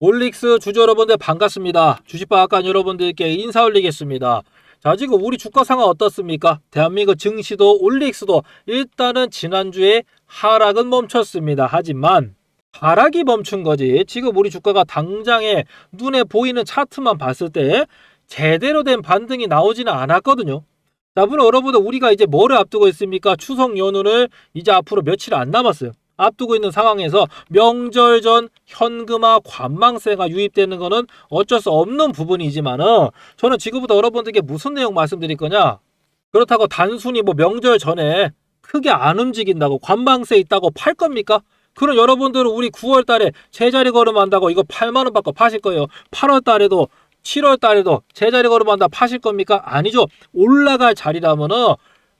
올릭스 주주 여러분들 반갑습니다. 주식방앗간 여러분들께 인사 올리겠습니다. 자, 지금 우리 주가 상황 어떻습니까? 대한민국 증시도 올릭스도 일단은 지난주에 하락은 멈췄습니다. 하지만 하락이 멈춘 거지. 지금 우리 주가가 당장에 눈에 보이는 차트만 봤을 때 제대로 된 반등이 나오지는 않았거든요. 자, 물론 여러분들 우리가 이제 뭐를 앞두고 있습니까? 추석 연휴를 이제 앞으로 며칠 안 남았어요. 앞두고 있는 상황에서 명절 전 현금화 관망세가 유입되는 거는 어쩔 수 없는 부분이지만은 저는 지금부터 여러분들께 무슨 내용 말씀드릴 거냐? 그렇다고 단순히 뭐 명절 전에 크게 안 움직인다고 관망세 있다고 팔 겁니까? 그럼 여러분들은 우리 9월 달에 제자리 걸음한다고 이거 8만 원 받고 파실 거예요. 8월 달에도 7월 달에도 제자리 걸음한다 파실 겁니까? 아니죠. 올라갈 자리라면은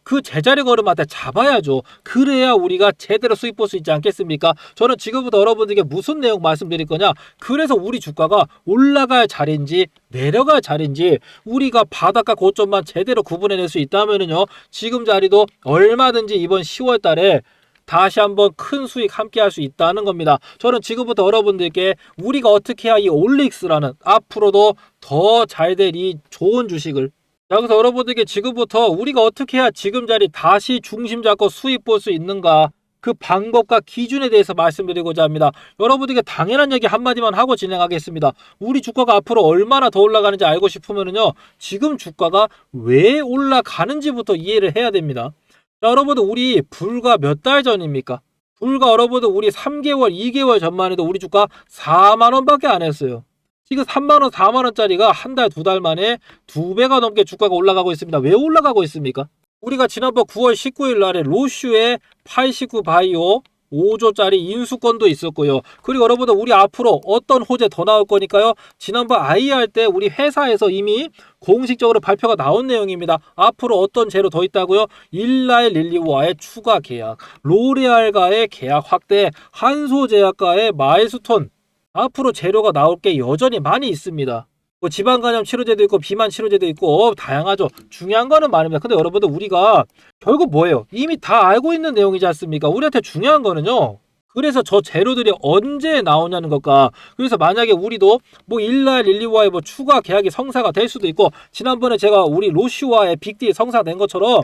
그 제자리 걸음한테 잡아야죠. 그래야 우리가 제대로 수익 볼수 있지 않겠습니까? 저는 지금부터 여러분들께 무슨 내용 말씀드릴 거냐? 그래서 우리 주가가 올라갈 자리인지 내려갈 자리인지 우리가 바닥과 고점만 제대로 구분해낼 수 있다면은요. 지금 자리도 얼마든지 이번 10월 달에 다시 한번 큰 수익 함께 할 수 있다는 겁니다. 저는 지금부터 여러분들께 우리가 어떻게 해야 이 올릭스라는 앞으로도 더 잘 될 이 좋은 주식을 자, 그래서 여러분들께 지금부터 우리가 어떻게 해야 지금 자리 다시 중심 잡고 수익 볼 수 있는가 그 방법과 기준에 대해서 말씀드리고자 합니다. 여러분들께 당연한 얘기 한마디만 하고 진행하겠습니다. 우리 주가가 앞으로 얼마나 더 올라가는지 알고 싶으면요. 지금 주가가 왜 올라가는지부터 이해를 해야 됩니다. 자, 여러분들 우리 불과 몇 달 전입니까? 불과 여러분들 우리 3개월, 2개월 전만 해도 우리 주가 4만 원밖에 안 했어요. 지금 3만 원, 4만 원짜리가 한 달, 두 달 만에 두 배가 넘게 주가가 올라가고 있습니다. 왜 올라가고 있습니까? 우리가 지난번 9월 19일 날에 로슈의 89 바이오 5조짜리 인수권도 있었고요. 그리고 여러분들 우리 앞으로 어떤 호재 더 나올 거니까요. 지난번 IR 때 우리 회사에서 이미 공식적으로 발표가 나온 내용입니다. 앞으로 어떤 재료 더 있다고요? 일라의 릴리와의 추가 계약, 로레알과의 계약 확대, 한소제약과의 마일스톤 앞으로 재료가 나올 게 여전히 많이 있습니다. 뭐 지방간염 치료제도 있고 비만 치료제도 있고 다양하죠. 중요한 거는 말입니다. 근데 여러분들 우리가 결국 뭐예요? 이미 다 알고 있는 내용이지 않습니까? 우리한테 중요한 거는요. 그래서 저 재료들이 언제 나오냐는 것과 그래서 만약에 우리도 뭐 일날 릴리와의 뭐 추가 계약이 성사가 될 수도 있고 지난번에 제가 우리 로시와의 빅딜 성사된 것처럼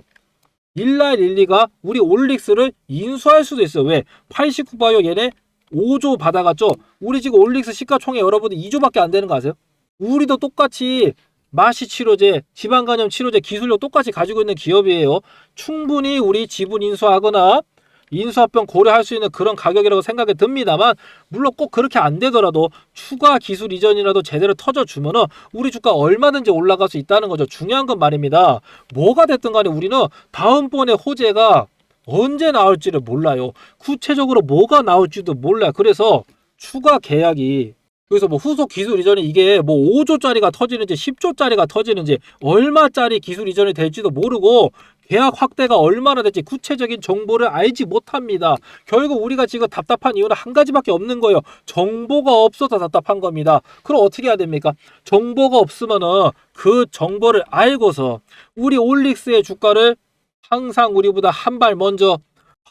일날 릴리가 우리 올릭스를 인수할 수도 있어요. 왜? 89바이오 얘네 5조 받아갔죠. 우리 지금 올릭스 시가총액 여러분들 2조밖에 안 되는 거 아세요? 우리도 똑같이 마시 치료제, 지방간염 치료제 기술력 똑같이 가지고 있는 기업이에요. 충분히 우리 지분 인수하거나 인수합병 고려할 수 있는 그런 가격이라고 생각이 듭니다만 물론 꼭 그렇게 안 되더라도 추가 기술 이전이라도 제대로 터져주면은 우리 주가 얼마든지 올라갈 수 있다는 거죠. 중요한 건 말입니다. 뭐가 됐든 간에 우리는 다음번에 호재가 언제 나올지를 몰라요. 구체적으로 뭐가 나올지도 몰라요. 그래서 추가 계약이 그래서 뭐 후속 기술 이전이 이게 뭐 5조짜리가 터지는지 10조짜리가 터지는지 얼마짜리 기술 이전이 될지도 모르고 계약 확대가 얼마나 될지 구체적인 정보를 알지 못합니다. 결국 우리가 지금 답답한 이유는 한 가지밖에 없는 거예요. 정보가 없어서 답답한 겁니다. 그럼 어떻게 해야 됩니까? 정보가 없으면은 그 정보를 알고서 우리 올릭스의 주가를 항상 우리보다 한 발 먼저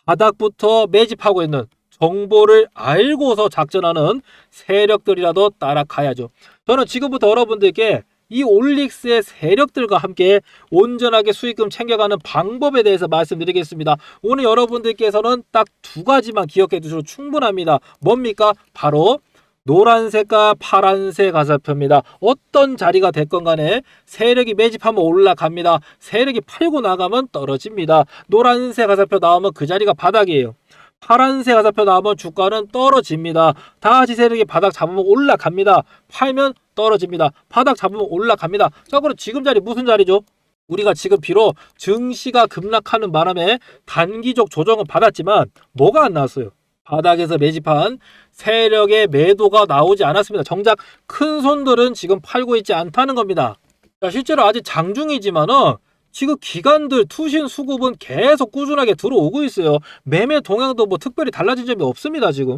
바닥부터 매집하고 있는 정보를 알고서 작전하는 세력들이라도 따라가야죠. 저는 지금부터 여러분들께 이 올릭스의 세력들과 함께 온전하게 수익금 챙겨가는 방법에 대해서 말씀드리겠습니다. 오늘 여러분들께서는 딱 두 가지만 기억해 두셔도 충분합니다. 뭡니까? 바로 노란색과 파란색 가사표입니다. 어떤 자리가 됐건 간에 세력이 매집하면 올라갑니다. 세력이 팔고 나가면 떨어집니다. 노란색 가사표 나오면 그 자리가 바닥이에요. 파란색 가사표 나오면 주가는 떨어집니다. 다같이 세력이 바닥 잡으면 올라갑니다. 팔면 떨어집니다. 바닥 잡으면 올라갑니다. 자, 그럼 지금 자리 무슨 자리죠? 우리가 지금 비록 증시가 급락하는 바람에 단기적 조정은 받았지만 뭐가 안 나왔어요? 바닥에서 매집한 세력의 매도가 나오지 않았습니다. 정작 큰 손들은 지금 팔고 있지 않다는 겁니다. 자, 실제로 아직 장중이지만은 지금 기관들 투신 수급은 계속 꾸준하게 들어오고 있어요. 매매 동향도 뭐 특별히 달라진 점이 없습니다, 지금.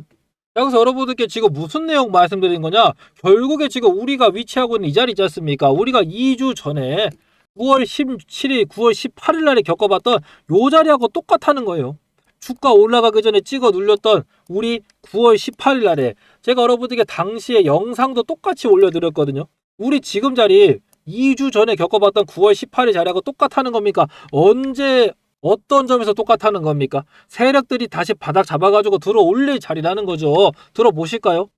자, 그래서 여러분들께 지금 무슨 내용 말씀드린 거냐? 결국에 지금 우리가 위치하고 있는 이 자리 있지 않습니까? 우리가 2주 전에 9월 17일, 9월 18일 날에 겪어봤던 요 자리하고 똑같다는 거예요. 주가 올라가기 전에 찍어 눌렸던 우리 9월 18일 날에 제가 여러분들께 당시에 영상도 똑같이 올려드렸거든요. 우리 지금 자리 2주 전에 겪어봤던 9월 18일 자리하고 똑같다는 겁니까? 언제 어떤 점에서 똑같다는 겁니까? 세력들이 다시 바닥 잡아가지고 들어 올릴 자리라는 거죠. 들어보실까요?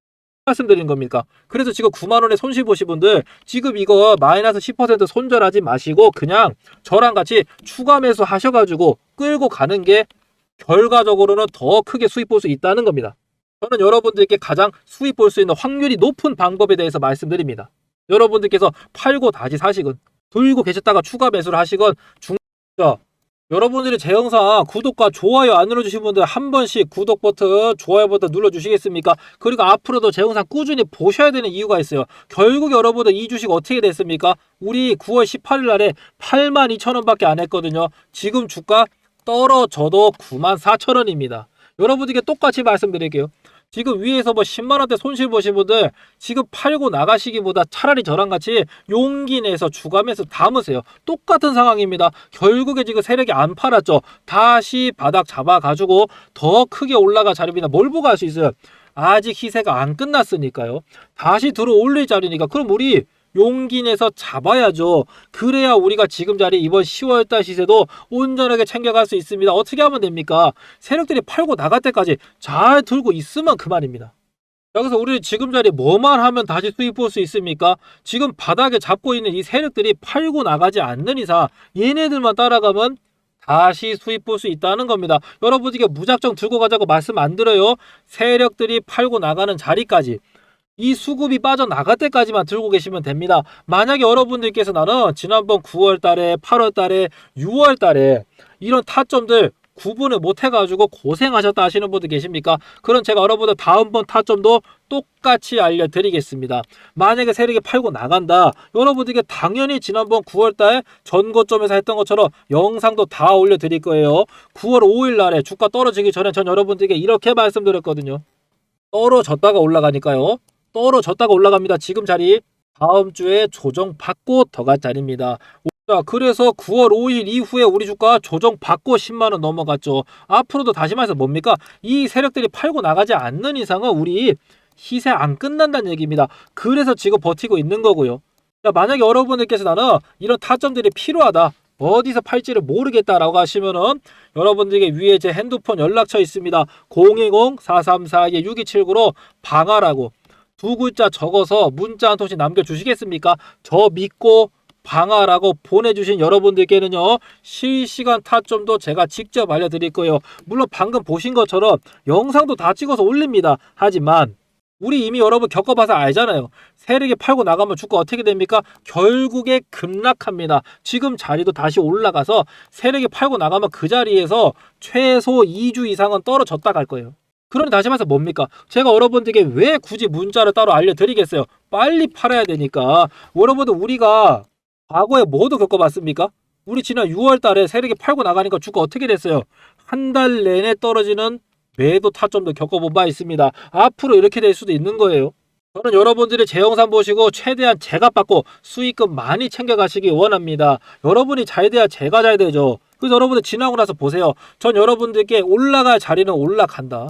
말씀드린 겁니까? 그래서 지금 9만 원에 손실 보신 분들 지금 이거 마이너스 10% 손절하지 마시고 그냥 저랑 같이 추가 매수 하셔가지고 끌고 가는 게 결과적으로는 더 크게 수익 볼 수 있다는 겁니다. 저는 여러분들께 가장 수익 볼 수 있는 확률이 높은 방법에 대해서 말씀드립니다. 여러분들께서 팔고 다시 사시건 들고 계셨다가 추가 매수를 하시건 중 여러분들이 제 영상 구독과 좋아요 안 눌러주신 분들 한 번씩 구독 버튼, 좋아요 버튼 눌러주시겠습니까? 그리고 앞으로도 제 영상 꾸준히 보셔야 되는 이유가 있어요. 결국 여러분들 이 주식 어떻게 됐습니까? 우리 9월 18일 날에 8만 2천 원밖에 안 했거든요. 지금 주가 떨어져도 9만 4천 원입니다. 여러분들께 똑같이 말씀드릴게요. 지금 위에서 뭐 10만 원대 손실 보신 분들 지금 팔고 나가시기보다 차라리 저랑 같이 용기 내서 주감에서 담으세요. 똑같은 상황입니다. 결국에 지금 세력이 안 팔았죠. 다시 바닥 잡아가지고 더 크게 올라가 자리입니다. 뭘 보고 할 수 있어요? 아직 희세가 안 끝났으니까요. 다시 들어 올릴 자리니까 그럼 우리 용기 내서 잡아야죠. 그래야 우리가 지금 자리 이번 10월달 시세도 온전하게 챙겨갈 수 있습니다. 어떻게 하면 됩니까? 세력들이 팔고 나갈 때까지 잘 들고 있으면 그만입니다. 여기서 우리 지금 자리 뭐만 하면 다시 수익 볼수 있습니까? 지금 바닥에 잡고 있는 이 세력들이 팔고 나가지 않는 이상 얘네들만 따라가면 다시 수익 볼수 있다는 겁니다. 여러분에게 무작정 들고 가자고 말씀 안 드려요. 세력들이 팔고 나가는 자리까지 이 수급이 빠져나갈 때까지만 들고 계시면 됩니다. 만약에 여러분들께서 나는 지난번 9월 달에, 8월 달에, 6월 달에 이런 타점들 구분을 못 해가지고 고생하셨다 하시는 분들 계십니까? 그럼 제가 여러분들 다음번 타점도 똑같이 알려드리겠습니다. 만약에 세력이 팔고 나간다. 여러분들께 당연히 지난번 9월달 전고점에서 했던 것처럼 영상도 다 올려드릴 거예요. 9월 5일 날에 주가 떨어지기 전에 전 여러분들께 이렇게 말씀드렸거든요. 떨어졌다가 올라가니까요. 떨어졌다가 올라갑니다. 지금 자리 다음 주에 조정 받고 더 갈 자리입니다. 자, 그래서 9월 5일 이후에 우리 주가 조정 받고 10만 원 넘어갔죠. 앞으로도 다시 말해서 뭡니까? 이 세력들이 팔고 나가지 않는 이상은 우리 희세 안 끝난다는 얘기입니다. 그래서 지금 버티고 있는 거고요. 자, 만약에 여러분들께서 나는 이런 타점들이 필요하다. 어디서 팔지를 모르겠다라고 하시면은 여러분들에게 위에 제 핸드폰 연락처 있습니다. 010-434-6279로 방하라고 두 글자 적어서 문자 한 통씩 남겨주시겠습니까? 저 믿고 방하라고 보내주신 여러분들께는요 실시간 타점도 제가 직접 알려드릴 거예요. 물론 방금 보신 것처럼 영상도 다 찍어서 올립니다. 하지만 우리 이미 여러분 겪어봐서 알잖아요. 세력이 팔고 나가면 주가 어떻게 됩니까? 결국에 급락합니다. 지금 자리도 다시 올라가서 세력이 팔고 나가면 그 자리에서 최소 2주 이상은 떨어졌다 갈 거예요. 그러니 다시 말해서 뭡니까? 제가 여러분들에게 왜 굳이 문자를 따로 알려드리겠어요? 빨리 팔아야 되니까. 여러분들 우리가 과거에 뭐도 겪어봤습니까? 우리 지난 6월 달에 세력이 팔고 나가니까 주가 어떻게 됐어요? 한 달 내내 떨어지는 매도 타점도 겪어본 바 있습니다. 앞으로 이렇게 될 수도 있는 거예요. 저는 여러분들이 제 영상 보시고 최대한 제가 받고 수익금 많이 챙겨가시기 원합니다. 여러분이 잘 돼야 제가 잘 되죠. 그래서 여러분들 지나고 나서 보세요. 전 여러분들께 올라갈 자리는 올라간다.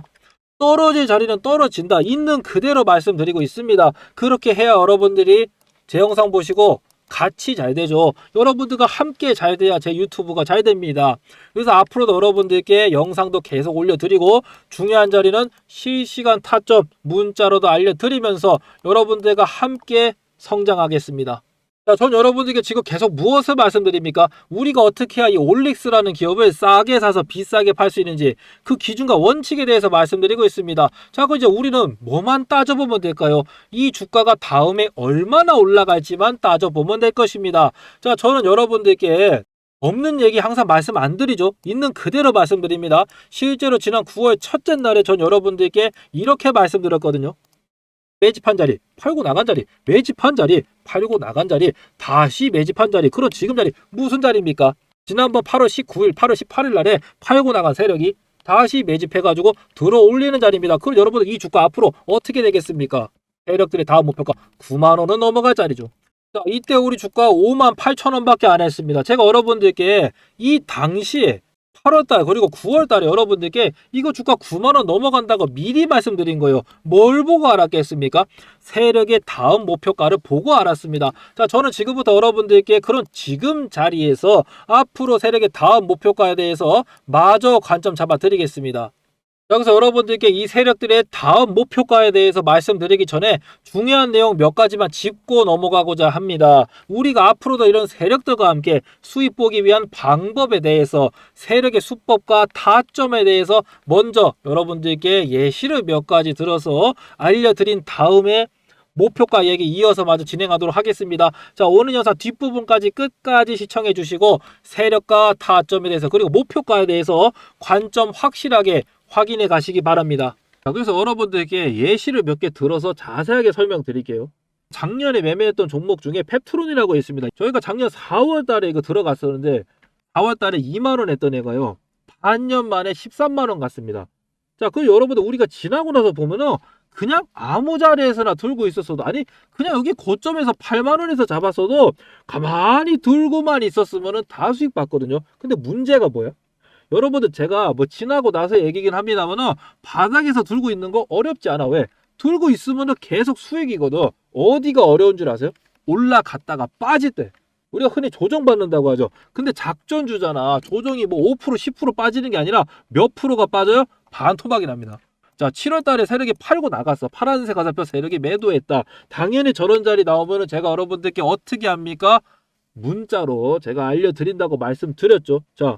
떨어질 자리는 떨어진다. 있는 그대로 말씀드리고 있습니다. 그렇게 해야 여러분들이 제 영상 보시고 같이 잘 되죠. 여러분들과 함께 잘 돼야 제 유튜브가 잘 됩니다. 그래서 앞으로도 여러분들께 영상도 계속 올려드리고 중요한 자리는 실시간 타점 문자로도 알려드리면서 여러분들과 함께 성장하겠습니다. 자, 전 여러분들께 지금 계속 무엇을 말씀드립니까? 우리가 어떻게 해야 이 올릭스라는 기업을 싸게 사서 비싸게 팔 수 있는지 그 기준과 원칙에 대해서 말씀드리고 있습니다. 자, 그 이제 우리는 뭐만 따져보면 될까요? 이 주가가 다음에 얼마나 올라갈지만 따져보면 될 것입니다. 자, 저는 여러분들께 없는 얘기 항상 말씀 안 드리죠. 있는 그대로 말씀드립니다. 실제로 지난 9월 첫째 날에 전 여러분들께 이렇게 말씀드렸거든요. 매집한 자리, 팔고 나간 자리, 매집한 자리, 팔고 나간 자리, 다시 매집한 자리. 그럼 지금 자리 무슨 자리입니까? 지난번 8월 19일, 8월 18일 날에 팔고 나간 세력이 다시 매집해가지고 들어 올리는 자리입니다. 그럼 여러분들 이 주가 앞으로 어떻게 되겠습니까? 세력들의 다음 목표가 9만 원은 넘어갈 자리죠. 자, 이때 우리 주가 5만 8천 원밖에 안 했습니다. 제가 여러분들께 이 당시에 8월달 그리고 9월달에 여러분들께 이거 주가 9만원 넘어간다고 미리 말씀드린 거예요. 뭘 보고 알았겠습니까? 세력의 다음 목표가를 보고 알았습니다. 자, 저는 지금부터 여러분들께 그런 지금 자리에서 앞으로 세력의 다음 목표가에 대해서 마저 관점 잡아 드리겠습니다. 여기서 여러분들께 이 세력들의 다음 목표가에 대해서 말씀드리기 전에 중요한 내용 몇 가지만 짚고 넘어가고자 합니다. 우리가 앞으로도 이런 세력들과 함께 수입 보기 위한 방법에 대해서 세력의 수법과 타점에 대해서 먼저 여러분들께 예시를 몇 가지 들어서 알려드린 다음에 목표가 얘기 이어서 마저 진행하도록 하겠습니다. 자, 오늘 영상 뒷부분까지 끝까지 시청해 주시고 세력과 타점에 대해서 그리고 목표가에 대해서 관점 확실하게 확인해 가시기 바랍니다. 자, 그래서 여러분들께 예시를 몇 개 들어서 자세하게 설명드릴게요. 작년에 매매했던 종목 중에 펩트론이라고 있습니다. 저희가 작년 4월 달에 이거 들어갔었는데 4월 달에 2만 원 했던 애가요. 반년 만에 13만 원 갔습니다. 자, 그 여러분들 우리가 지나고 나서 보면은 그냥 아무 자리에서나 들고 있었어도 아니 그냥 여기 고점에서 8만 원에서 잡았어도 가만히 들고만 있었으면은 다 수익 받거든요. 근데 문제가 뭐야? 여러분들 제가 뭐 지나고 나서 얘기긴 합니다만은 바닥에서 들고 있는 거 어렵지 않아. 왜? 들고 있으면은 계속 수익이거든. 어디가 어려운 줄 아세요? 올라갔다가 빠질 때. 우리가 흔히 조정받는다고 하죠. 근데 작전주잖아. 조정이 뭐 5% 10% 빠지는 게 아니라 몇 프로가 빠져요? 반토막이 납니다. 자, 7월 달에 세력이 팔고 나갔어. 파란색 화살표 세력이 매도했다. 당연히 저런 자리 나오면은 제가 여러분들께 어떻게 합니까? 문자로 제가 알려드린다고 말씀드렸죠. 자,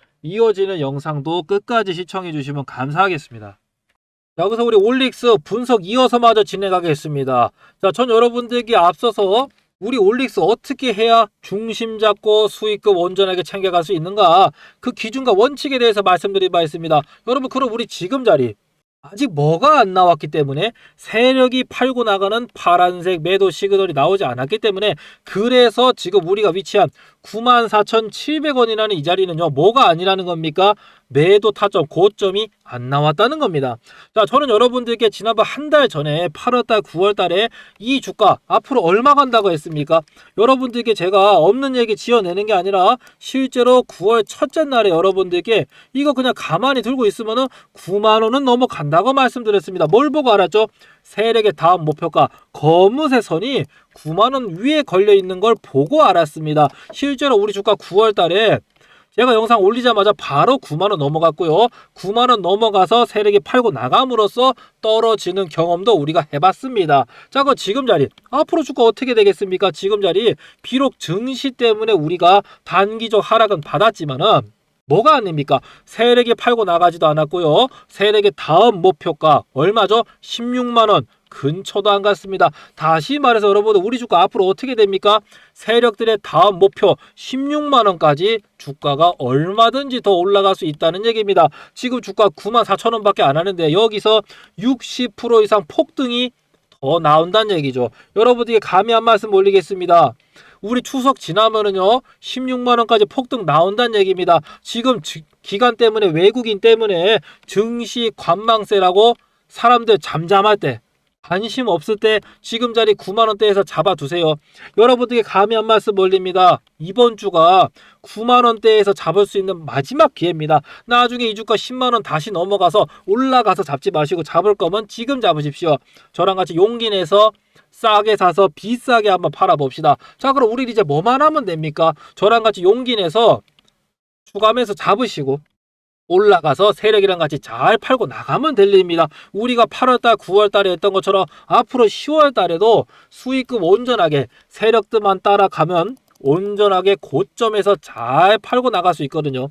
이어지는 영상도 끝까지 시청해 주시면 감사하겠습니다. 자, 여기서 우리 올릭스 분석 이어서 마저 진행하겠습니다. 자, 전 여러분들께 앞서서 우리 올릭스 어떻게 해야 중심 잡고 수익금 온전하게 챙겨갈 수 있는가? 그 기준과 원칙에 대해서 말씀드릴 바 있습니다. 여러분, 그럼 우리 지금 자리 아직 뭐가 안 나왔기 때문에 세력이 팔고 나가는 파란색 매도 시그널이 나오지 않았기 때문에 그래서 지금 우리가 위치한 94,700원이라는 이 자리는요 뭐가 아니라는 겁니까 매도 타점 고점이 안 나왔다는 겁니다 자 저는 여러분들께 지난번 한 달 전에 8월달 9월달에 이 주가 앞으로 얼마 간다고 했습니까 여러분들께 제가 없는 얘기 지어내는 게 아니라 실제로 9월 첫째 날에 여러분들께 이거 그냥 가만히 들고 있으면은 9만 원은 넘어간다고 말씀드렸습니다. 뭘 보고 알았죠? 세력의 다음 목표가 거무새 선이 9만 원 위에 걸려 있는 걸 보고 알았습니다. 실제로 우리 주가 9월 달에 제가 영상 올리자마자 바로 9만 원 넘어갔고요. 9만 원 넘어가서 세력이 팔고 나감으로써 떨어지는 경험도 우리가 해봤습니다. 자, 그 지금 자리 앞으로 주가 어떻게 되겠습니까? 지금 자리 비록 증시 때문에 우리가 단기적 하락은 받았지만은 뭐가 아닙니까? 세력이 팔고 나가지도 않았고요. 세력의 다음 목표가 얼마죠? 16만 원. 근처도 안 갔습니다. 다시 말해서 여러분 우리 주가 앞으로 어떻게 됩니까? 세력들의 다음 목표 16만 원까지 주가가 얼마든지 더 올라갈 수 있다는 얘기입니다. 지금 주가 9만 4천 원밖에 안 하는데 여기서 60% 이상 폭등이 더 나온다는 얘기죠. 여러분들께 감히 한 말씀 올리겠습니다. 우리 추석 지나면은요 16만 원까지 폭등 나온다는 얘기입니다. 지금 지- 기간 때문에 외국인 때문에 증시 관망세라고 사람들 잠잠할 때 관심 없을 때 지금 자리 9만 원대에서 잡아두세요. 여러분들께 감히 한 말씀 올립니다. 이번 주가 9만 원대에서 잡을 수 있는 마지막 기회입니다. 나중에 이 주가 10만 원 다시 넘어가서 올라가서 잡지 마시고 잡을 거면 지금 잡으십시오. 저랑 같이 용기 내서 싸게 사서 비싸게 한번 팔아봅시다. 자, 그럼 우리 이제 뭐만 하면 됩니까? 저랑 같이 용기 내서 주감에서 잡으시고 올라가서 세력이랑 같이 잘 팔고 나가면 될 일입니다. 우리가 8월달, 9월달에 했던 것처럼 앞으로 10월달에도 수익금 온전하게 세력들만 따라가면 온전하게 고점에서 잘 팔고 나갈 수 있거든요.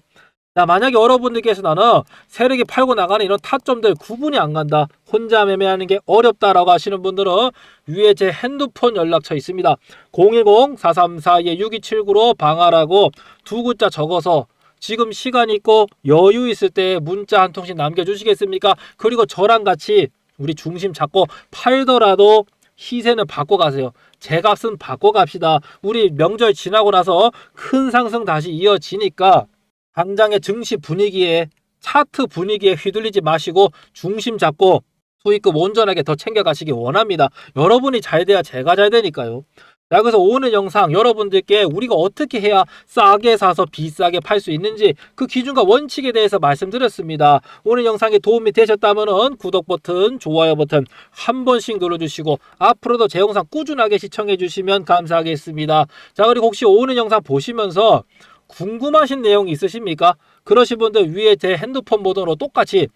자, 만약에 여러분들께서 나는 세력이 팔고 나가는 이런 타점들 구분이 안 간다. 혼자 매매하는 게 어렵다라고 하시는 분들은 위에 제 핸드폰 연락처 있습니다. 010-434-6279로 방하라고 두 글자 적어서 지금 시간 있고 여유 있을 때 문자 한 통씩 남겨주시겠습니까? 그리고 저랑 같이 우리 중심 잡고 팔더라도 시세는 바꿔 가세요. 제 값은 바꿔 갑시다. 우리 명절 지나고 나서 큰 상승 다시 이어지니까 당장의 증시 분위기에 차트 분위기에 휘둘리지 마시고 중심 잡고 수익금 온전하게 더 챙겨가시기 원합니다. 여러분이 잘 돼야 제가 잘 되니까요. 자, 그래서 오늘 영상 여러분들께 우리가 어떻게 해야 싸게 사서 비싸게 팔 수 있는지 그 기준과 원칙에 대해서 말씀드렸습니다. 오늘 영상이 도움이 되셨다면 구독 버튼, 좋아요 버튼 한 번씩 눌러주시고 앞으로도 제 영상 꾸준하게 시청해 주시면 감사하겠습니다. 자, 그리고 혹시 오늘 영상 보시면서 궁금하신 내용 있으십니까? 그러신 분들 위에 제 핸드폰 번호로 똑같이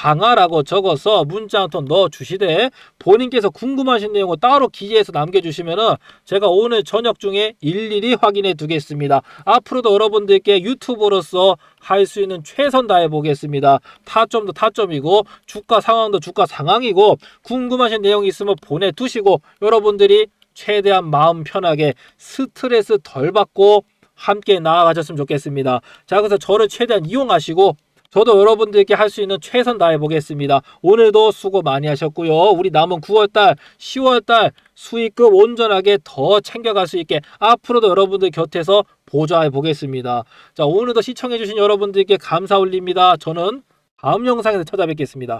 방아라고 적어서 문자 한 통 넣어 주시되 본인께서 궁금하신 내용을 따로 기재해서 남겨주시면은 제가 오늘 저녁 중에 일일이 확인해 두겠습니다. 앞으로도 여러분들께 유튜버로서 할 수 있는 최선 다해 보겠습니다. 타점도 타점이고 주가 상황도 주가 상황이고 궁금하신 내용 있으면 보내두시고 여러분들이 최대한 마음 편하게 스트레스 덜 받고 함께 나아가셨으면 좋겠습니다. 자, 그래서 저를 최대한 이용하시고 저도 여러분들께 할 수 있는 최선 다해 보겠습니다. 오늘도 수고 많이 하셨고요. 우리 남은 9월달, 10월달 수익금 온전하게 더 챙겨갈 수 있게 앞으로도 여러분들 곁에서 보좌해 보겠습니다. 자, 오늘도 시청해주신 여러분들께 감사 올립니다. 저는 다음 영상에서 찾아뵙겠습니다.